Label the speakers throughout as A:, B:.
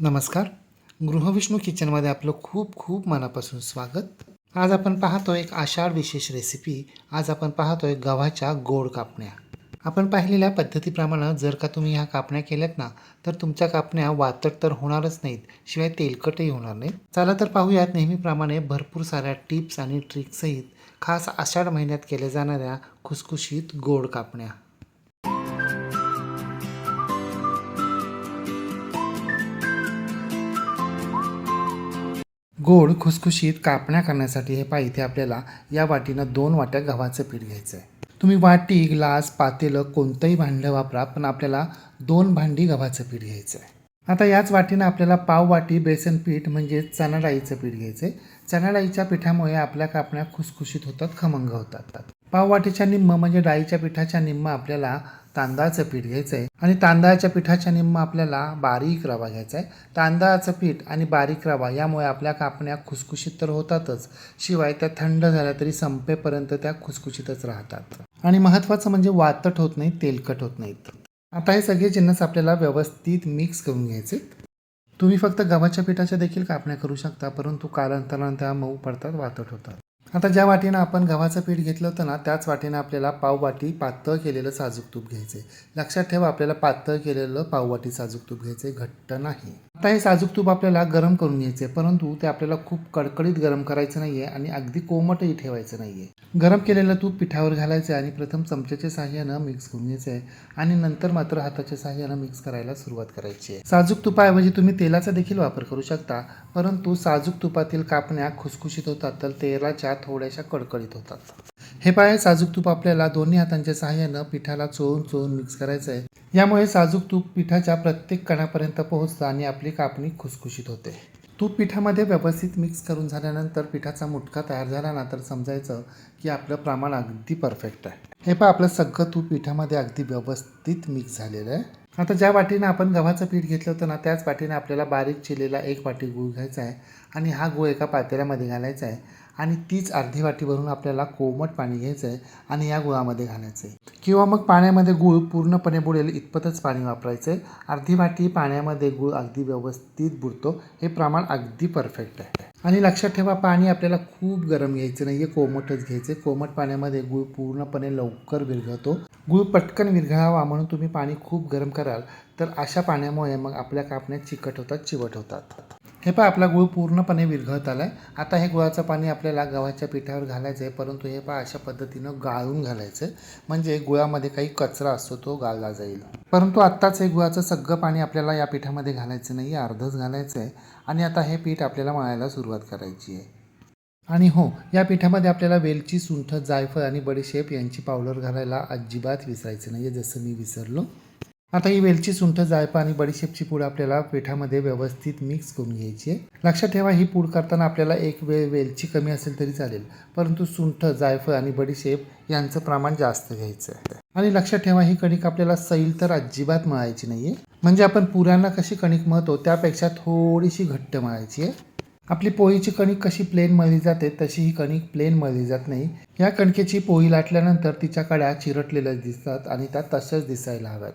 A: नमस्कार. गृहविष्णू किचनमध्ये आपलं खूप खूप मनापासून स्वागत. आज आपण पाहतो एक आषाढ विशेष रेसिपी आज आपण पाहतोय गव्हाच्या गोड कापण्या. आपण पाहिलेल्या पद्धतीप्रमाणे जर का तुम्ही ह्या कापण्या केल्यात ना तर तुमच्या कापण्या वातट तर होणारच नाहीत शिवाय तेलकटही होणार नाहीत. चला तर पाहूयात नेहमीप्रमाणे भरपूर साऱ्या टिप्स आणि ट्रिक्ससहित खास आषाढ महिन्यात केल्या जाणाऱ्या खुसखुशीत गोड कापण्या. गोड खुसखुशीत कापण्या करण्यासाठी हे पहा इथे आपल्याला या वाटीनं दोन वाट्या गव्हाचं पीठ घ्यायचं आहे तुम्ही वाटी ग्लास पातेलं कोणतंही भांडं वापरा पण आपल्याला दोन भांडी गव्हाचं पीठ घ्यायचं आहे आता याच वाटीनं आपल्याला पाव वाटी बेसन पीठ म्हणजे चणाडाईचं पीठ घ्यायचं आहे चणा डाळीच्या पिठामुळे आपल्या कापण्या खुसखुशीत होतात खमंग होतात. पाववाटीच्या निम्म म्हणजे डाळीच्या पिठाच्या निम्म आपल्याला तांदळाचं पीठ घ्यायचं आहे आणि तांदळाच्या पिठाच्या निम्म आपल्याला बारीक रवा घ्यायचा आहे तांदळाचं पीठ आणि बारीक रवा यामुळे आपल्या कापण्या खुसखुशीत तर होतातच शिवाय त्या थंड झाल्या तरी संपेपर्यंत त्या खुसखुशीतच राहतात. आणि महत्त्वाचं म्हणजे वातट होत नाही तेलकट होत नाहीत. आता हे सगळे जिन्नस आपल्याला व्यवस्थित मिक्स करून घ्यायचे तुम्ही फक्त गव्हाच्या पिठाच्या देखील कापण्या करू शकता परंतु कालांतरानं त्या मऊ पडतात वातट होतात. आता ज्या वाटीनं आपण गव्हाचं पीठ घेतलं होतं ना त्याच वाटीनं आपल्याला पाववाटी पातळ केलेलं साजूक तूप घ्यायचं आहे लक्षात ठेवा आपल्याला पातळ केलेलं पाववाटी साजूक तूप घ्यायचं आहे घट्ट नाही. आता हे साजूक तूप आपल्याला गरम करून घ्यायचं आहे परंतु ते आपल्याला खूप कडकडीत गरम करायचं नाही आहे आणि अगदी कोमटही ठेवायचं नाही आहे गरम केलेलं तूप पिठावर घालायचं आहे आणि प्रथम चमच्याच्या साह्यानं मिक्स करून घ्यायचं आहे आणि नंतर मात्र हाताच्या साह्यानं मिक्स करायला सुरुवात करायची आहे. साजूक तुपाऐवजी तुम्ही तेलाचा देखील वापर करू शकता परंतु साजूक तुपातील कापण्या खुसखुशीत होतात तर तेलाच्या थोड्याशा कडकडीत होतात. हे पाय साजूक तूप आपल्याला दोन्ही हातांच्या सहाय्यानं पिठाला चोळून चोळून मिक्स करायचं आहे यामुळे साजूक तूप पिठाच्या प्रत्येक कणापर्यंत पोहोचतं आणि आपली कापणी खुसखुशीत होते. तूप पिठामध्ये व्यवस्थित मिक्स करून झाल्यानंतर पिठाचा मुटका तयार झाला ना तर समजायचं की आपलं प्रमाण अगदी परफेक्ट आहे. हे पहा आपलं सगळं तूप पिठामध्ये अगदी व्यवस्थित मिक्स झालेलं आहे. आता ज्या वाटीनं आपण गव्हाचं पीठ घेतलं होतं ना त्याच वाटीने आपल्याला बारीक चिलेला एक वाटी गूळ घ्यायचा आहे आणि हा गूळ एका पातेल्यामध्ये घालायचा आहे. आणि तीच अर्धी वाटी भरून आपल्याला कोमट पाणी घ्यायचं आहे आणि या गुळामध्ये घालायचं आहे किंवा मग पाण्यामध्ये गूळ पूर्णपणे बुडेल इतपतच पाणी वापरायचं आहे अर्धी वाटी पाण्यामध्ये गूळ अगदी व्यवस्थित बुडतो. हे प्रमाण अगदी परफेक्ट आहे. आणि लक्षात ठेवा पाणी आपल्याला खूप गरम घ्यायचं नाही आहे कोमटच घ्यायचं आहे कोमट पाण्यामध्ये गूळ पूर्णपणे लवकर विरघळतो. गूळ पटकन विरघळावा म्हणून तुम्ही पाणी खूप गरम कराल तर अशा पाण्यामुळे मग आपल्या कापण्यात चिकट होतात चिवट होतात. हे पहा आपला गुळ पूर्णपणे विरघळत आला आहे आता हे गुळाचं पाणी आपल्याला गव्हाच्या पिठावर घालायचं आहे परंतु हे पहा अशा पद्धतीनं गाळून घालायचं आहे म्हणजे गुळामध्ये काही कचरा असतो तो गाळला जाईल. परंतु आत्ताच हे गुळाचं सगळं पाणी आपल्याला या पिठामध्ये घालायचं नाही अर्धच घालायचं आहे आणि आता हे पीठ आपल्याला मळायला सुरुवात करायची आहे. आणि हो या पिठामध्ये आपल्याला वेलची सुंठ जायफळ आणि बडीशेप यांची पावडर घालायला अजिबात विसरायचं नाही आहे जसं मी विसरलो. आता ही वेलची सुंठ जायफळ आणि बडीशेपची पूड आपल्याला पिठामध्ये व्यवस्थित मिक्स करून घ्यायची आहे. लक्षात ठेवा ही पूड करताना आपल्याला एक वेळ वेलची कमी असेल तरी चालेल. परंतु सुंठ जायफळ आणि बडीशेप यांचं प्रमाण जास्त घ्यायचं आहे. आणि लक्षात ठेवा ही कणिक आपल्याला सैल तर अजिबात मळायची नाही आहे म्हणजे आपण पुरांना कशी कणिक मळतो त्यापेक्षा थोडीशी घट्ट मळायची आहे. आपली पोळीची कणिक कशी प्लेन मळली जाते तशी ही कणिक प्लेन मळली जात नाही. या कणकेची पोळी लाटल्यानंतर तिच्या कड्या चिरटलेल्या दिसतात आणि त्या तशाच दिसायला हव्यात.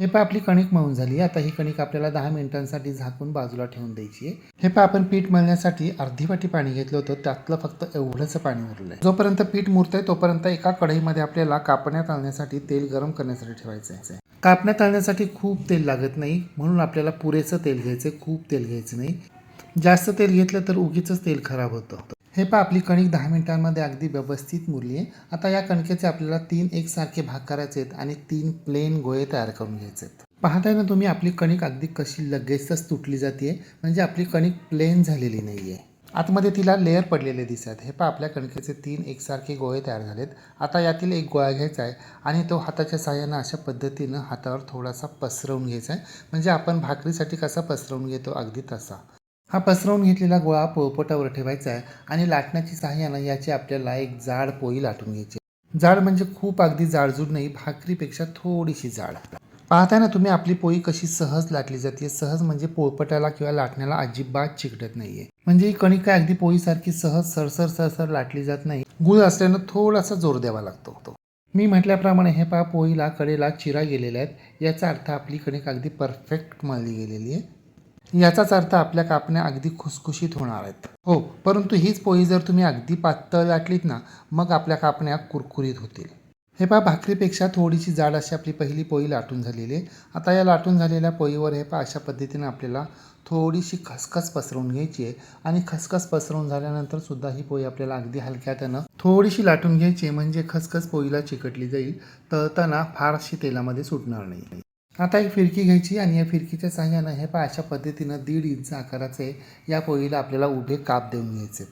A: हे पहा आपली कणिक मळून झाली. आता ही कणिक आपल्याला दहा मिनिटांसाठी झाकून बाजूला ठेवून द्यायची आहे. हे पहा आपण पीठ मळण्यासाठी अर्धी वाटी पाणी घेतलं होतं. त्यातलं फक्त एवढंच पाणी उरलंय. जोपर्यंत पीठ मुरतंय तोपर्यंत एका कढईमध्ये आपल्याला कापण्या तळण्यासाठी तेल गरम करण्यासाठी ठेवायचं आहे. कापण्या तळण्यासाठी खूप तेल लागत नाही. म्हणून आपल्याला पुरेसं तेल घ्यायचं खूप तेल घ्यायचं नाही. जास्त तेल घेतलं तर उगीच तेल खराब होतं. हे पहा आपली कणिक दहा मिनिटांमध्ये अगदी व्यवस्थित मुरली आहे. आता या कणकेचे आपल्याला तीन एकसारखे भाग करायचे आहेत आणि तीन प्लेन गोळे तयार करून घ्यायचे आहेत. पाहताय ना तुम्ही आपली कणिक अगदी कशी लगेचच तुटली जाते म्हणजे आपली कणिक प्लेन झालेली नाही आहे आतमध्ये तिला लेअर पडलेले दिसत हे पहा आपल्या कणकेचे तीन एकसारखे गोळे तयार झालेत. आता यातील एक गोळा घ्यायचा आहे आणि तो हाताच्या साह्यानं अशा पद्धतीनं हातावर थोडासा पसरवून घ्यायचा आहे. म्हणजे आपण भाकरीसाठी कसा पसरवून घेतो? अगदी तसा. हा पसरवून घेतलेला गोळा पोळपोटावर ठेवायचा आहे आणि लाटण्याची सहाय्यानं याची आपल्याला एक जाड पोळी लाटून घ्यायची जाड म्हणजे खूप अगदी जाडजूड नाही भाकरीपेक्षा थोडीशी जाड. पाहताय ना तुम्ही आपली पोळी कशी सहज लाटली जाते. सहज म्हणजे पोळपटाला किंवा लाटण्याला अजिबात चिकटत नाहीये. म्हणजे ही कणिक काय अगदी पोळीसारखी सहज सरसर सरसर लाटली जात नाही. गुळ असल्यानं थोडासा जोर द्यावा लागतो. मी म्हटल्याप्रमाणे हे पहा पोळीला कडेला चिरा गेलेल्या आहेत. याचा अर्थ आपली कणिक अगदी परफेक्ट मळली गेलेली आहे. याचाच अर्थ आपल्या कापण्या अगदी खुसखुशीत होणार आहेत. हो परंतु हीच पोळी जर तुम्ही अगदी पातळ लाटलीत ना मग आपल्या कापण्या कुरकुरीत होतील. हे पहा भाकरीपेक्षा थोडीशी जाड अशी आपली पहिली पोळी लाटून झालेली आहे. आता या लाटून झालेल्या पोळीवर हे पहा अशा पद्धतीने आपल्याला थोडीशी खसखस पसरवून घ्यायची आहे. आणि खसखस पसरवून झाल्यानंतर सुद्धा ही पोळी आपल्याला अगदी हलक्या त्यानं थोडीशी लाटून घ्यायची म्हणजे खसखस पोळीला चिकटली जाईल तळताना फारशी तेलामध्ये सुटणार नाही. आता एक फिरकी घ्यायची आणि या फिरकीच्या साह्यानं हे पहा अशा पद्धतीनं दीड इंच आकाराचे या पोळीला आपल्याला उभे काप देऊन घ्यायचे.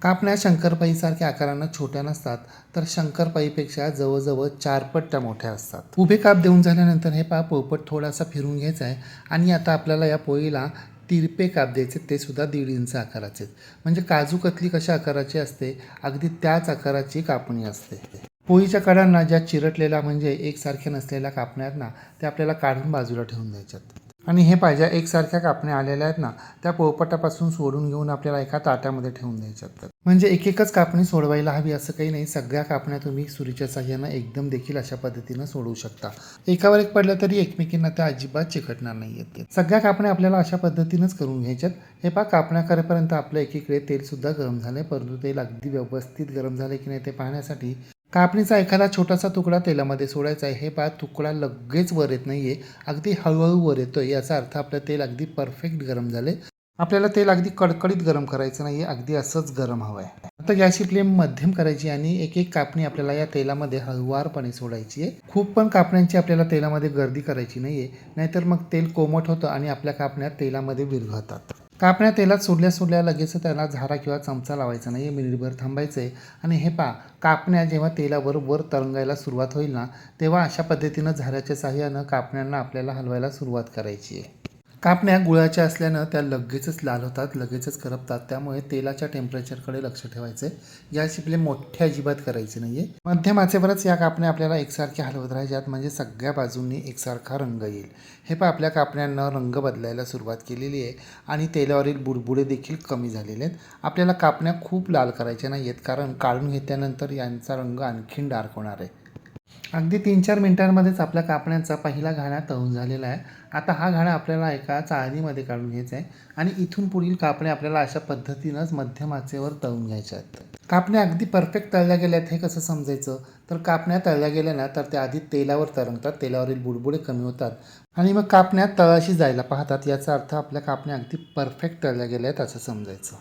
A: कापण्या शंकरपाईसारख्या आकारानं छोट्या नसतात तर शंकरपाईपेक्षा जवळजवळ चारपट त्या मोठ्या असतात. उभे काप देऊन झाल्यानंतर हे पहा पोळपट थोडासा फिरून घ्यायचा आहे आणि आता आपल्याला या पोळीला तिरपे काप द्यायचे ते सुद्धा दीड इंच आकाराचे म्हणजे काजू कतली कशा आकाराची असते अगदी त्याच आकाराची कापणी असते. पोळीच्या कडांना ज्या चिरटलेल्या म्हणजे एकसारख्या नसलेल्या कापण्या आहेत ना त्या आपल्याला काढून बाजूला ठेवून द्यायच्यात. आणि हे पाहिजे एकसारख्या कापण्या आलेल्या आहेत ना त्या पोळपटापासून सोडून घेऊन आपल्याला एका ताट्यामध्ये ठेवून द्यायच्यात. म्हणजे एक एकच कापणी सोडवायला हवी असं काही नाही सगळ्या कापण्या तुम्ही सुरीच्या साह्यानं एकदम देखील अशा पद्धतीनं सोडवू शकता. एकावर एक पडलं तरी एकमेकींना त्या अजिबात चिकटणार नाही आहेत सगळ्या कापण्या आपल्याला अशा पद्धतीनंच करून घ्यायच्यात. हे पहा कापण्या करेपर्यंत आपलं एकीकडे तेलसुद्धा गरम झालं परंतु तेल अगदी व्यवस्थित गरम झाले की नाही ते पाहण्यासाठी कापणीचा एखादा छोटासा तुकडा तेलामध्ये सोडायचा आहे. हे पहा तुकडा लगेच वर येत नाही आहे अगदी हळूहळू वर येतो याचा अर्थ आपलं तेल अगदी परफेक्ट गरम झाले आपल्याला तेल अगदी कडकडीत गरम करायचं नाही आहे अगदी असंच गरम हवं आहे आता गॅसची फ्लेम मध्यम करायची आणि एक एक कापणी आपल्याला या तेलामध्ये हळुवारपणे सोडायची आहे. खूप पण कापण्यांची आपल्याला तेलामध्ये गर्दी करायची नाही आहे नाहीतर मग तेल कोमट होतं आणि आपल्या कापण्या तेलामध्ये विरघळतात. कापण्या तेलात सोडल्या सोडल्या लगेच त्याला झारा किंवा चमचा लावायचा नाही. मिनिटभर थांबायचं आहे आणि हे पा कापण्या जेव्हा तेलावर वर तरंगायला सुरुवात होईल ना तेव्हा अशा पद्धतीनं झाऱ्याच्या साह्यानं कापण्यांना आपल्याला हलवायला सुरुवात करायची आहे कापण्या गुळाच्या असल्यानं त्या लगेचच लाल होतात लगेचच करपतात. त्यामुळे तेलाच्या टेम्परेचरकडे लक्ष ठेवायचं आहे या शिपले मोठ्या अजिबात करायचे नाही आहे मध्यम आचेवरच या कापण्या आपल्याला एकसारख्या हलवत राहायच्यात म्हणजे सगळ्या बाजूंनी एकसारखा रंग येईल. हे पण आपल्या कापण्यांना रंग बदलायला सुरुवात केलेली आहे आणि तेलावरील बुडबुडे देखील कमी झालेले आहेत. आपल्याला कापण्या खूप लाल करायच्या नाही आहेत कारण काढून घेतल्यानंतर यांचा रंग आणखीन डार्क होणार आहे. अगदी तीन चार मिनिटांमध्येच आपल्या कापण्याचा पहिला घाणा तळून झालेला आहे. आता हा घाणा आपल्याला एका चाळणीमध्ये काढून घ्यायचा आहे आणि इथून पुढील कापणे आपल्याला अशा पद्धतीनंच मध्यम आचेवर तळून घ्यायच्या आहेत. कापण्या अगदी परफेक्ट तळल्या गेल्यात हे कसं समजायचं? तर कापण्या तळल्या गेल्या ना तर त्या आधी तेलावर तरंगतात तेलावरील बुडबुडे कमी होतात. आणि मग कापण्या तळाशी जायला पाहतात याचा अर्थ आपल्या कापण्या अगदी परफेक्ट तळल्या गेल्या आहेत असं समजायचं.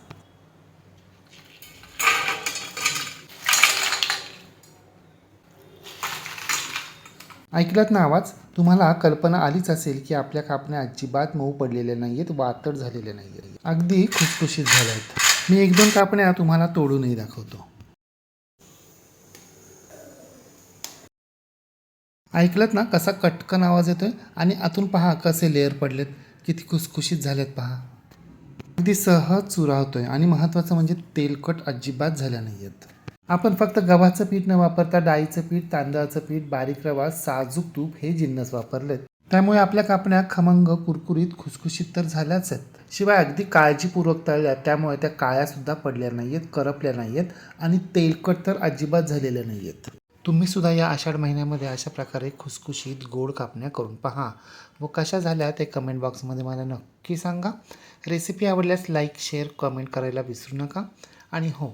A: ऐकलात ना आवाज? तुम्हाला कल्पना आलीच असेल की आपल्या कापण्या अजिबात मऊ पडलेल्या नाही आहेत वातड झालेल्या नाही आहेत अगदी खुसखुशीत झाल्या आहेत मी एक दोन कापण्या तुम्हाला तोडूनही दाखवतो. ऐकलत ना कसा कटकन आवाज येतोय? आणि आतून पहा कसे लेअर पडलेत. किती खुसखुशीत झालेत पहा. अगदी सहज चुरा होतोय. आणि महत्त्वाचं म्हणजे तेलकट अजिबात झाल्या नाही आहेत आपण फक्त गव्हाचं पीठ न वापरता डाळीचं पीठ तांदळाचं पीठ बारीक रवा साजूक तूप हे जिन्नस वापरलेत. त्यामुळे आपल्या कापण्या खमंग कुरकुरीत खुसखुशीत तर झाल्याच आहेत. शिवाय अगदी काळजीपूर्वक तळल्या त्यामुळे त्या काळ्यासुद्धा पडल्या नाही आहेत करपल्या नाही आहेत आणि तेलकट तर अजिबात झालेल्या नाही आहेत तुम्ही सुद्धा या आषाढ महिन्यामध्ये अशा प्रकारे खुसखुशीत गोड कापण्या करून पहा. व कशा झाल्या ते कमेंट बॉक्समध्ये मला नक्की सांगा. रेसिपी आवडल्यास लाईक शेअर कमेंट करायला विसरू नका. आणि हो